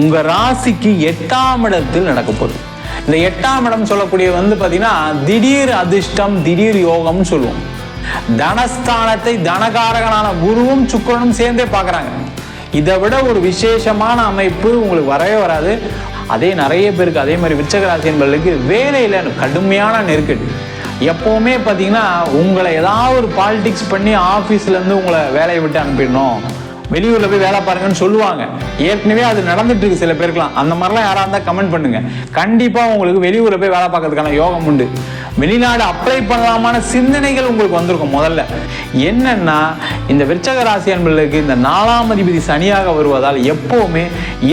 உங்க ராசிக்கு எட்டாம் இடத்தில் நடக்க போகுது. இந்த எட்டாம் இடம் சொல்லக்கூடிய வந்து பார்த்தீங்கன்னா திடீர் அதிர்ஷ்டம் திடீர் யோகம்னு சொல்லுவோம். தனஸ்தானத்தை தனகாரகனான குருவும் சுக்கிரனும் சேர்ந்தே பார்க்குறாங்க. இதை விட ஒரு விசேஷமான அமைப்பு உங்களுக்கு வரவே வராது. அதே நிறைய பேருக்கு அதே மாதிரி விச்சகராசி என்பவர்களுக்கு வேலையில் கடுமையான நெருக்கடி. எப்போவுமே பார்த்தீங்கன்னா உங்களை ஏதாவது ஒரு பாலிடிக்ஸ் பண்ணி ஆஃபீஸ்லேருந்து உங்களை வேலையை விட்டு அனுப்பிடணும். வெளியூர்ல போய் வேலை பாருங்கன்னு சொல்லுவாங்க. ஏற்கனவே அது நடந்துட்டு இருக்கு சில பேருக்குலாம் அந்த மாதிரிலாம் யாரா இருந்தா கமெண்ட் பண்ணுங்க. கண்டிப்பா உங்களுக்கு வெளியூர்ல போய் வேலை பார்க்கறதுக்கான யோகம் உண்டு. வெளிநாடு அப்ளை பண்ணலாமான சிந்தனைகள் உங்களுக்கு வந்திருக்கும் முதல்ல. என்னன்னா இந்த விருச்சக ராசி அன்பர்களுக்கு இந்த நாலாம் அதிபதி சனியாக வருவதால் எப்பவுமே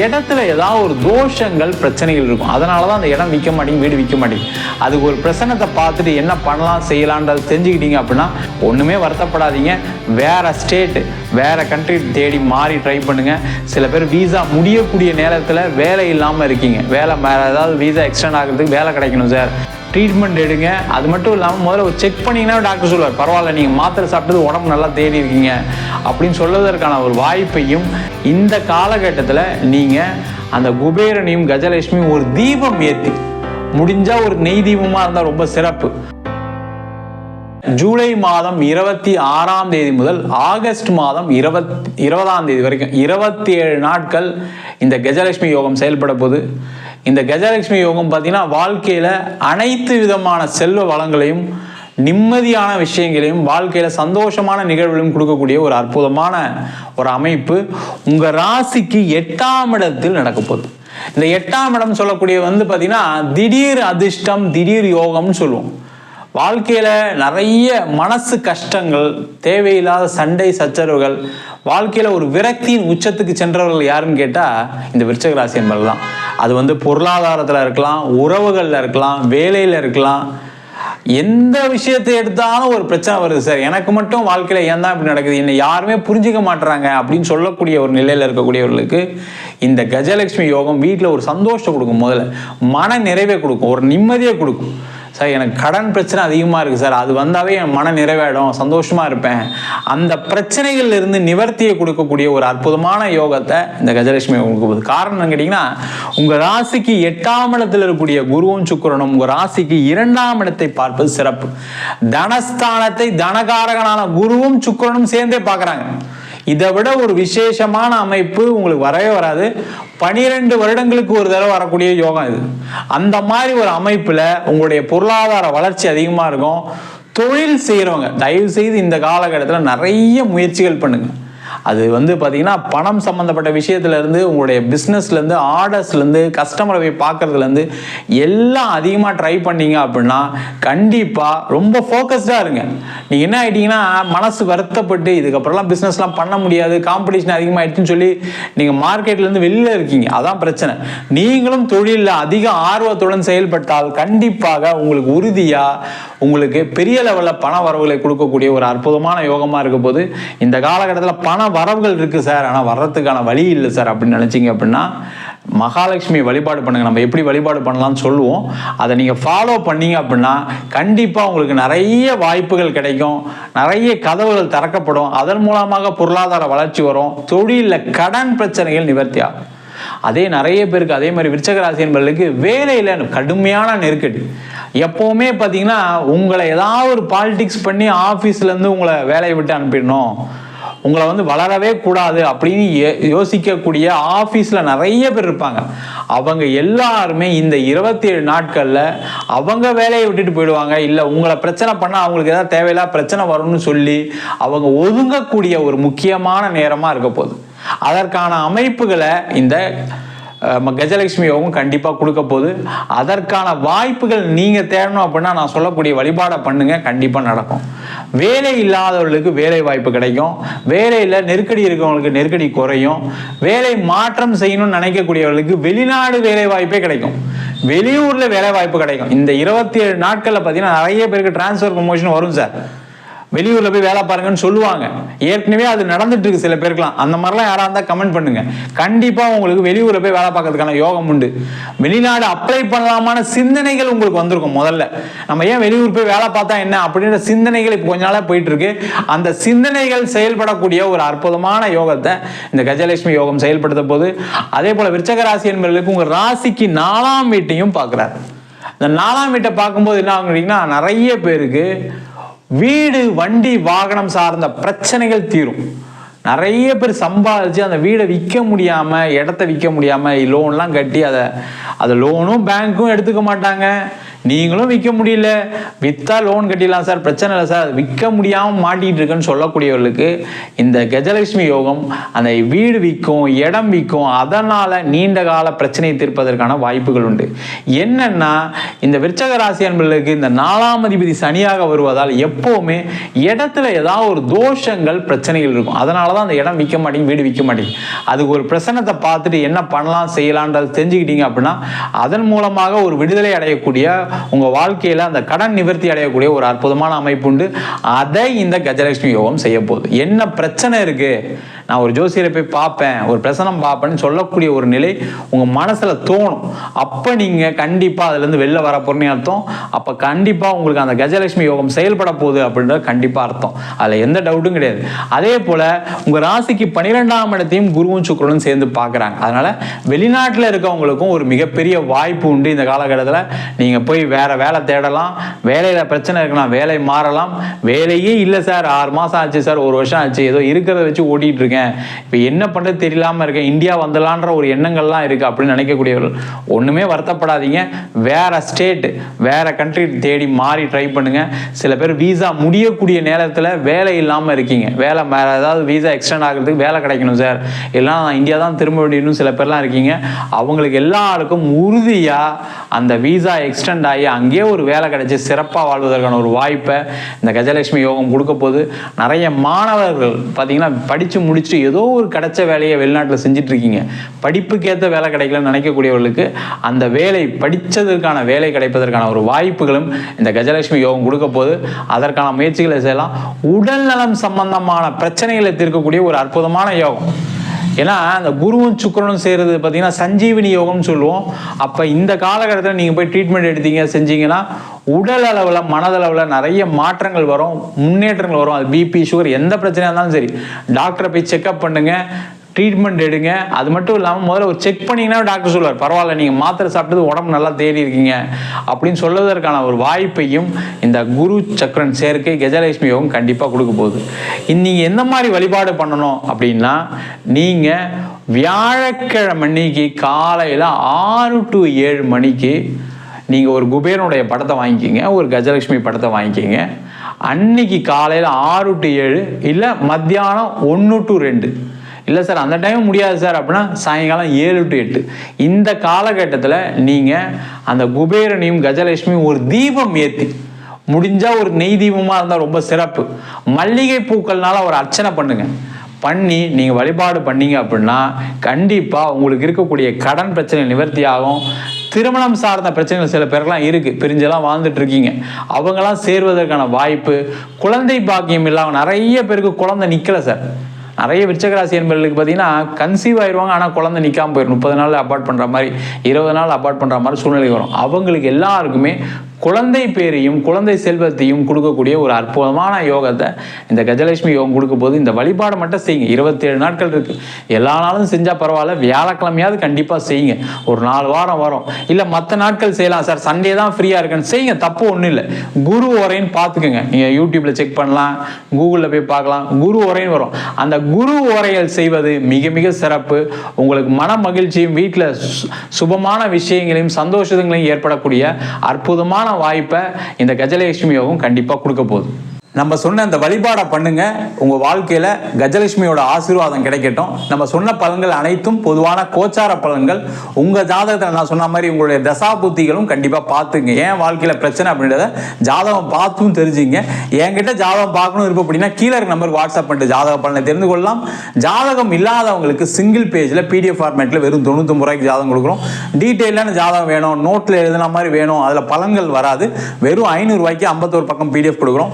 இடத்துல ஏதாவது ஒரு தோஷங்கள் பிரச்சனைகள் இருக்கும். அதனால தான் அந்த இடம் விற்க மாட்டேங்குது வீடு விற்க மாட்டேங்குது அதுக்கு ஒரு பிரச்சனத்தை பார்த்துட்டு என்ன பண்ணலாம் செய்யலான்றது தெரிஞ்சுக்கிட்டீங்க அப்படின்னா ஒன்றுமே வருத்தப்படாதீங்க. வேற ஸ்டேட் வேற கண்ட்ரி தேடி மாறி ட்ரை பண்ணுங்க. சில பேர் வீசா முடியக்கூடிய நேரத்தில் வேலை இல்லாமல் இருக்கீங்க. வேலை வேறு ஏதாவது வீசா எக்ஸ்டெண்ட் ஆகிறதுக்கு வேலை கிடைக்கணும் சார் ட்ரீட்மெண்ட் எடுங்க. அது மட்டும் இல்லாமல் முதல்ல ஒரு செக் பண்ணிங்கன்னா டாக்டர் சொல்லுவார் பரவாயில்ல நீங்கள் மாத்திரை சாப்பிட்டது உடம்பு நல்லா தேடி இருக்கீங்க. அப்படின்னு சொல்வதற்கான ஒரு வாய்ப்பையும் இந்த காலகட்டத்தில் நீங்கள் அந்த குபேரனையும் கஜலட்சுமியும் ஒரு தீபம் ஏற்றி முடிஞ்சால் ஒரு நெய் தீபமாக இருந்தால் ரொம்ப சிறப்பு. ஜூலை மாதம் இருபத்தி ஆறாம் தேதி முதல் ஆகஸ்ட் மாதம் இருபத் இருபதாம் தேதி வரைக்கும் இருபத்தி ஏழு நாட்கள் இந்த கஜலட்சுமி யோகம் செயல்பட போகுது. இந்த கஜலட்சுமி யோகம் பார்த்தீங்கன்னா வாழ்க்கையில் அனைத்து விதமான செல்வ வளங்களையும் நிம்மதியான விஷயங்களையும் வாழ்க்கையில் சந்தோஷமான நிகழ்வுகளையும் கொடுக்கக்கூடிய ஒரு அற்புதமான ஒரு அமைப்பு உங்கள் ராசிக்கு எட்டாம் இடத்தில் நடக்க போகுது. இந்த எட்டாம் இடம் சொல்லக்கூடிய வந்து பார்த்தீங்கன்னா திடீர் அதிர்ஷ்டம் திடீர் யோகம்னு சொல்லுவோம். வாழ்க்கையில் நிறைய மனசு கஷ்டங்கள் தேவையில்லாத சண்டை சச்சரவுகள் வாழ்க்கையில் ஒரு விரக்தியின் உச்சத்துக்கு சென்றவர்கள் யாருன்னு கேட்டால் இந்த விருச்சக ராசி என்பது தான் அது வந்து பொருளாதாரத்தில் இருக்கலாம் உறவுகளில் இருக்கலாம் வேலையில் இருக்கலாம். எந்த விஷயத்தை எடுத்தாலும் ஒரு பிரச்சனை வருது சார். எனக்கு மட்டும் வாழ்க்கையில் ஏன் தான் இப்படி நடக்குது? என்னை யாருமே புரிஞ்சிக்க மாட்டுறாங்க அப்படின்னு சொல்லக்கூடிய ஒரு நிலையில் இருக்கக்கூடியவர்களுக்கு இந்த கஜலட்சுமி யோகம் வீட்டில் ஒரு சந்தோஷத்தை கொடுக்கும் முதல்ல. மன நிறைவை கொடுக்கும் ஒரு நிம்மதியை கொடுக்கும். சார் எனக்கு கடன் பிரச்சனை அதிகமாக இருக்குது சார். அது வந்தாவே என் மன நிறைவேடும் சந்தோஷமாக இருப்பேன். அந்த பிரச்சனைகள் இருந்து நிவர்த்தியை கொடுக்கக்கூடிய ஒரு அற்புதமான யோகத்தை இந்த கஜலட்சுமி உங்களுக்கு போகுது காரணம் என்னன்னு கேட்டிங்கன்னா உங்கள் ராசிக்கு எட்டாம் இடத்தில் இருக்கக்கூடிய குருவும் சுக்கரனும் உங்கள் ராசிக்கு இரண்டாம் இடத்தை பார்ப்பது சிறப்பு. தனஸ்தானத்தை தனகாரகனான குருவும் சுக்கிரனும் சேர்ந்தே பார்க்குறாங்க. இதை விட ஒரு விசேஷமான அமைப்பு உங்களுக்கு வரவே வராது. பனிரெண்டு வருடங்களுக்கு ஒரு தடவை வரக்கூடிய யோகம் இது. அந்த மாதிரி ஒரு அமைப்பில் உங்களுடைய பொருளாதார வளர்ச்சி அதிகமாக இருக்கும். தொழில் செய்கிறவங்க தயவு செய்து இந்த காலகட்டத்தில் நிறைய முயற்சிகள் பண்ணுங்கள் அது வந்து பார்த்தீங்கன்னா பணம் சம்மந்தப்பட்ட விஷயத்துலேருந்து உங்களுடைய பிஸ்னஸ்லேருந்து ஆர்டர்ஸ்லேருந்து கஸ்டமரை போய் பார்க்கறதுலேருந்து எல்லாம் அதிகமாக ட்ரை பண்ணீங்க அப்படின்னா கண்டிப்பாக ரொம்ப ஃபோக்கஸ்டாக இருங்க. நீங்கள் என்ன ஆகிட்டீங்கன்னா மனசு வருத்தப்பட்டு இதுக்கப்புறம்லாம் பிஸ்னஸ்லாம் பண்ண முடியாது காம்படிஷன் அதிகமாகிடுச்சுன்னு சொல்லி நீங்கள் மார்க்கெட்லேருந்து வெளியில் இருக்கீங்க. அதான் பிரச்சனை. நீங்களும் தொழிலில் அதிக ஆர்வத்துடன் செயல்பட்டால் கண்டிப்பாக உங்களுக்கு உறுதியாக உங்களுக்கு பெரிய லெவலில் பண வரவுகளை கொடுக்கக்கூடிய ஒரு அற்புதமான யோகமாக இருக்க போது இந்த காலகட்டத்தில் பண வரவுகள் இருக்குது சார். ஆனால் வர்றதுக்கான வழி இல்லை சார் அப்படின்னு நினச்சிங்க அப்படின்னா மகாலட்சுமி வழிபாடு பண்ணுங்கள் நம்ம எப்படி வழிபாடு பண்ணலாம்னு சொல்லுவோம். அதை நீங்கள் ஃபாலோ பண்ணீங்க அப்படின்னா கண்டிப்பாக உங்களுக்கு நிறைய வாய்ப்புகள் கிடைக்கும். நிறைய கதவுகள் திறக்கப்படும். அதன் மூலமாக பொருளாதார வளர்ச்சி வரும். தொழிலில் கடன் பிரச்சனைகள் நிவர்த்தியாகும் அதே நிறைய பேருக்கு அதே மாதிரி விருச்சகராசி என்பவர்களுக்கு வேலையில் கடுமையான நெருக்கடி. எப்போவுமே பார்த்தீங்கன்னா உங்களை ஏதாவது ஒரு பாலிடிக்ஸ் பண்ணி ஆஃபீஸ்லேருந்து உங்களை வேலையை விட்டு அனுப்பிடணும். உங்களை வந்து வளரவே கூடாது அப்படின்னு யோ- யோசிக்கக்கூடிய ஆஃபீஸில் நிறைய பேர் இருப்பாங்க. அவங்க எல்லாருமே இந்த இருபத்தி ஏழு நாட்களில் அவங்க வேலையை விட்டுட்டு போயிடுவாங்க. இல்லை உங்களை பிரச்சனை பண்ணால் அவங்களுக்கு ஏதாவது தேவையில்லா பிரச்சனை வரும்னு சொல்லி அவங்க ஒதுங்கக்கூடிய ஒரு முக்கியமான நேரமாக இருக்க போகுது. அதற்கான அமைப்புகளை இந்த நம்ம கஜலட்சுமி யோகம் கண்டிப்பாக கொடுக்க போகுது. அதற்கான வாய்ப்புகள் நீங்கள் தேடணும் அப்படின்னா நான் சொல்லக்கூடிய வழிபாடை பண்ணுங்க கண்டிப்பாக நடக்கும். வேலை இல்லாதவர்களுக்கு வேலை வாய்ப்பு கிடைக்கும். வேலையில் நெருக்கடி இருக்கிறவங்களுக்கு நெருக்கடி குறையும். வேலை மாற்றம் செய்யணும்னு நினைக்கக்கூடியவர்களுக்கு வெளிநாடு வேலை வாய்ப்பே கிடைக்கும். வெளியூரில் வேலை வாய்ப்பு கிடைக்கும். இந்த இருபத்தி ஏழு நாட்களில் பார்த்தீங்கன்னா நிறைய பேருக்கு டிரான்ஸ்ஃபர் ப்ரொமோஷன் வரும் சார். வெளியூர்ல போய் வேலை பாருங்கன்னு சொல்லுவாங்க. ஏற்கனவே அது நடந்துட்டு இருக்கு சில பேருக்குலாம் அந்த மாதிரிலாம் யாரா இருந்தா கமெண்ட் பண்ணுங்க. கண்டிப்பா உங்களுக்கு வெளியூர்ல போய் வேலை பார்க்கறதுக்கான யோகம் உண்டு. வெளிநாடு அப்ளை பண்ணலாமான சிந்தனைகள் உங்களுக்கு வந்திருக்கும் முதல்ல. நம்ம ஏன் வெளியூர் போய் வேலை பார்த்தா என்ன அப்படின்ற சிந்தனைகள் இப்போ கொஞ்ச நாளா போயிட்டு இருக்கு. அந்த சிந்தனைகள் செயல்படக்கூடிய ஒரு அற்புதமான யோகத்தை இந்த கஜலட்சுமி யோகம் செயல்படுத்த போது அதே போல விருச்சக ராசி என்பவர்களுக்கு உங்க ராசிக்கு நாலாம் வீட்டையும் பார்க்கிறார். இந்த நாலாம் வீட்டை பார்க்கும்போது என்ன ஆகும் நிறைய பேருக்கு வீடு வண்டி வாகனம் சார்ந்த பிரச்சனைகள் தீரும். நிறைய பேர் சம்பாதிச்சு அந்த வீடை விற்க முடியாம இடத்த விற்க முடியாம லோன்லாம் கட்டி அதை அதை லோனும் பேங்க்கும் எடுத்துக்க மாட்டாங்க. நீங்களும் விற்க முடியல. வித்தா லோன் கட்டிடலாம் சார் பிரச்சனை இல்லை சார். விற்க முடியாமல் மாட்டிகிட்டு இருக்குன்னு சொல்லக்கூடியவர்களுக்கு இந்த கஜலட்சுமி யோகம் அந்த வீடு விற்கும் இடம் விற்கும் அதனால் நீண்ட கால பிரச்சனையை தீர்ப்பதற்கான வாய்ப்புகள் உண்டு. என்னன்னா இந்த விருச்சக ராசி அன்பர்களுக்கு இந்த நாலாம் அதிபதி சனியாக வருவதால் எப்போவுமே இடத்துல ஏதாவது ஒரு தோஷங்கள் பிரச்சனைகள் இருக்கும். அதனால தான் அந்த இடம் விற்க மாட்டேங்க வீடு விற்க மாட்டேங்க அதுக்கு ஒரு பிரச்சனத்தை பார்த்துட்டு என்ன பண்ணலாம் செய்யலான்றது தெரிஞ்சுக்கிட்டீங்க அப்படின்னா அதன் மூலமாக ஒரு விடுதலை அடையக்கூடிய உங்கள் வாழ்க்கையில் அந்த கடன் நிவர்த்தி அடையக்கூடிய ஒரு அற்புதமான அமைப்பு உண்டு. அதை இந்த கஜலட்சுமி யோகம் செய்ய போகுது. என்ன பிரச்சனை இருக்கு? நான் ஒரு ஜோசியரை போய் பார்ப்பேன் ஒரு பிரசனம் பார்ப்பேன்னு சொல்லக்கூடிய ஒரு நிலை உங்கள் மனசில் தோணும். அப்போ நீங்கள் கண்டிப்பாக அதுலேருந்து வெளில வர போறீங்கன்னு அர்த்தம். அப்போ கண்டிப்பாக உங்களுக்கு அந்த கஜலட்சுமி யோகம் செயல்பட போகுது அப்படின்றது கண்டிப்பாக அர்த்தம். அதில் எந்த டவுட்டும் கிடையாது. அதே போல் உங்கள் ராசிக்கு பன்னிரெண்டாம் இடத்தையும் குருவும் சுக்கரனும் சேர்ந்து பார்க்குறாங்க. அதனால் வெளிநாட்டில் இருக்கவங்களுக்கும் ஒரு மிகப்பெரிய வாய்ப்பு உண்டு இந்த காலகட்டத்தில். நீங்கள் போய் வேறு வேலை தேடலாம் வேலையில் பிரச்சனை இருக்கலாம் வேலை மாறலாம். வேலையே இல்லை சார். ஆறு மாதம் ஆச்சு சார் ஒரு வருஷம் ஆச்சு. ஏதோ இருக்கிறத வச்சு ஓட்டிகிட்டு இருக்கேன். இப்போ என்ன பண்ணுறது தெரியலாமல் இருக்கேன் இந்தியா வந்துடலான்ற ஒரு எண்ணங்கள்லாம் இருக்குது அப்படின்னு நினைக்கக்கூடியவர்கள். ஒன்றுமே வருத்தப்படாதீங்க. வேறு ஸ்டேட் வேற கண்ட்ரி தேடி மாறி ட்ரை பண்ணுங்க. சில பேர் வீசா முடியக்கூடிய நேரத்தில் வேலை இல்லாமல் இருக்கீங்க. வேலை வேறு ஏதாவது வீசா எக்ஸ்டெண்ட் ஆகிறதுக்கு வேலை கிடைக்கணும் சார் எல்லாம் நான் இந்தியா தான் திரும்ப வேண்டியணும் சில பேர்லாம் இருக்கீங்க. அவங்களுக்கு எல்லாருக்கும் உறுதியாக அந்த வீசா எக்ஸ்டெண்ட் ஆகி அங்கேயே ஒரு வேலை கிடைச்சி சிறப்பாக வாழ்வதற்கான ஒரு வாய்ப்பை இந்த கஜலட்சுமி யோகம் கொடுக்க போது நிறைய மாணவர்கள் பார்த்தீங்கன்னா படித்து முடிச்சுட்டு ஏதோ ஒரு கிடைச்ச வேலையை வெளிநாட்டில் செஞ்சுட்டு இருக்கீங்க படிப்புக்கேற்ற வேலை கிடைக்கலன்னு நினைக்கக்கூடியவர்களுக்கு அந்த வேலை படித்ததற்கான வேலை கிடைப்பதற்கான ஒரு வாய்ப்புகளும் இந்த கஜலட்சுமி யோகம் கொடுக்க போது அதற்கான முயற்சிகளை செய்யலாம். உடல் நலம் சம்பந்தமான பிரச்சனைகளை தீர்க்கக்கூடிய ஒரு அற்புதமான யோகம். ஏன்னா அந்த குருவும் சுக்கரனும் செய்கிறது பார்த்தீங்கன்னா சஞ்சீவினி யோகம்னு சொல்லுவோம். அப்போ இந்த காலகட்டத்தில் நீங்கள் போய் ட்ரீட்மெண்ட் எடுத்தீங்க செஞ்சீங்கன்னா உடல் அளவில் மனதளவில் நிறைய மாற்றங்கள் வரும் முன்னேற்றங்கள் வரும். அது பிபி சுகர் எந்த பிரச்சனையாக இருந்தாலும் சரி. டாக்டரை போய் செக்அப் பண்ணுங்கள் ட்ரீட்மெண்ட் எடுங்க. அது மட்டும் இல்லாமல் முதல்ல ஒரு செக் பண்ணிங்கன்னா டாக்டர் சொல்லுவார் பரவாயில்ல நீங்கள் மாத்திரை சாப்பிட்டது உடம்பு நல்லா தேடி இருக்கீங்க. அப்படின்னு சொல்வதற்கான ஒரு வாய்ப்பையும் இந்த குரு சக்கரன் சேர்க்கை கஜலட்சுமி யோகம் கண்டிப்பாக கொடுக்க போகுது. நீங்கள் எந்த மாதிரி வழிபாடு பண்ணணும் அப்படின்னா நீங்கள் வியாழக்கிழமை அன்னைக்கு காலையில் ஆறு டு ஏழு மணிக்கு நீங்கள் ஒரு குபேரனுடைய படத்தை வாங்கிக்கிங்க ஒரு கஜலட்சுமி படத்தை வாங்கிக்கிங்க. அன்னைக்கு காலையில் ஆறு டு ஏழு இல்லை மத்தியானம் ஒன்று டு ரெண்டு. இல்லை சார் அந்த டைம் முடியாது சார் அப்படின்னா சாயங்காலம் ஏழு டு எட்டு. இந்த காலகட்டத்தில் நீங்கள் அந்த குபேரனையும் கஜலட்சுமியும் ஒரு தீபம் ஏற்றி முடிஞ்சால் ஒரு நெய் தீபமாக இருந்தால் ரொம்ப சிறப்பு. மல்லிகை பூக்கள்னால ஒரு அர்ச்சனை பண்ணுங்கள் பண்ணி நீங்கள் வழிபாடு பண்ணீங்க அப்படின்னா கண்டிப்பாக உங்களுக்கு இருக்கக்கூடிய கடன் பிரச்சனை நிவர்த்தி ஆகும். திருமணம் சார்ந்த பிரச்சனைகள் சில பேருக்கெல்லாம் இருக்குது பிரிஞ்செல்லாம் வாழ்ந்துட்டு இருக்கீங்க. அவங்கெல்லாம் சேர்வதற்கான வாய்ப்பு குழந்தை பாக்கியம் இல்லாமல் நிறைய பேருக்கு குழந்தை நிற்கல சார். நிறைய விருச்சகராசி என்பர்களுக்கு பார்த்தீங்கன்னா கன்சீவ் ஆயிடுவாங்க ஆனால் குழந்தை நிற்காமல் போயிடும் முப்பது நாள் அபார்ட் பண்ணுற மாதிரி இருபது நாள் அபார்ட் பண்ணுற மாதிரி சூழ்நிலை வரும். அவங்களுக்கு எல்லாருக்குமே குழந்தை பேரையும் குழந்தை செல்வத்தையும் கொடுக்கக்கூடிய ஒரு அற்புதமான யோகத்தை இந்த கஜலட்சுமி யோகம் கொடுக்கும் போது இந்த வழிபாடு மட்டும் செய்யுங்க. இருபத்தேழு நாட்கள் இருக்கு. எல்லா நாளும் செஞ்சால் பரவாயில்ல. வியாழக்கிழமையாவது கண்டிப்பாக செய்யுங்க. ஒரு நாலு வாரம் வரும். இல்லை மற்ற நாட்கள் செய்யலாம். சார் சண்டே தான் ஃப்ரீயாக இருக்குன்னு செய்யுங்க. தப்பு ஒன்றும் இல்லை. குரு உரைன்னு பார்த்துக்கோங்க. நீங்கள் யூடியூப்ல செக் பண்ணலாம். கூகுளில் போய் பார்க்கலாம். குரு உரைன்னு வரும். அந்த குரு உரைகள் செய்வது மிக மிக சிறப்பு. உங்களுக்கு மன மகிழ்ச்சியும் வீட்டில் சுபமான விஷயங்களையும் சந்தோஷங்களையும் ஏற்படக்கூடிய அற்புதமான வாய்ப்பை இந்த கஜலட்சுமி யோகம் கண்டிப்பாக கொடுக்க போகுது. நம்ம சொன்ன அந்த வழிபாடை பண்ணுங்க. உங்க வாழ்க்கையில கஜலட்சுமியோட ஆசீர்வாதம் கிடைக்கட்டும். நம்ம சொன்ன பலன்கள் அனைத்தும் பொதுவான கோச்சார பலன்கள். உங்க ஜாதகத்தில் நான் சொன்ன மாதிரி உங்களுடைய தசா புத்திகளும் கண்டிப்பா பார்த்துங்க. ஏன் வாழ்க்கையில பிரச்சனை அப்படின்றத ஜாதகம் பார்த்தும் தெரிஞ்சுங்க. என்கிட்ட ஜாதகம் பார்க்கணும் இருப்போம் அப்படின்னா கீழே இருக்க நம்பருக்கு வாட்ஸ்அப் பண்ணிட்டு ஜாதக பலனை தெரிந்து கொள்ளலாம். ஜாதகம் இல்லாதவங்களுக்கு சிங்கிள் பேஜில் பிடிஎஃப் ஃபார்மேட்டில் வெறும் தொண்ணூத்தொம்பது ரூபாய்க்கு ஜாதகம் கொடுக்குறோம். டீட்டெயிலான ஜாதகம் வேணும். நோட்டில் எழுதுன மாதிரி வேணும். அதில் பலன்கள் வராது. வெறும் ஐநூறுரூவாய்க்கு ஐம்பத்தோரு பக்கம் பிடிஎஃப் கொடுக்குறோம்.